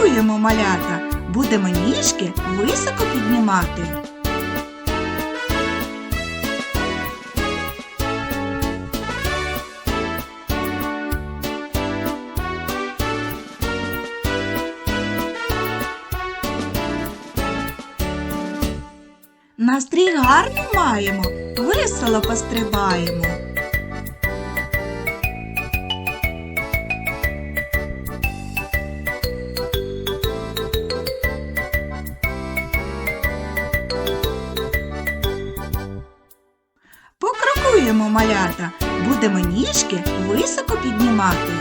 Покрокуємо малята, будемо ніжки високо піднімати. Настрій гарний маємо, весело пострибаємо. Покрокуємо малята, будемо ніжки високо піднімати.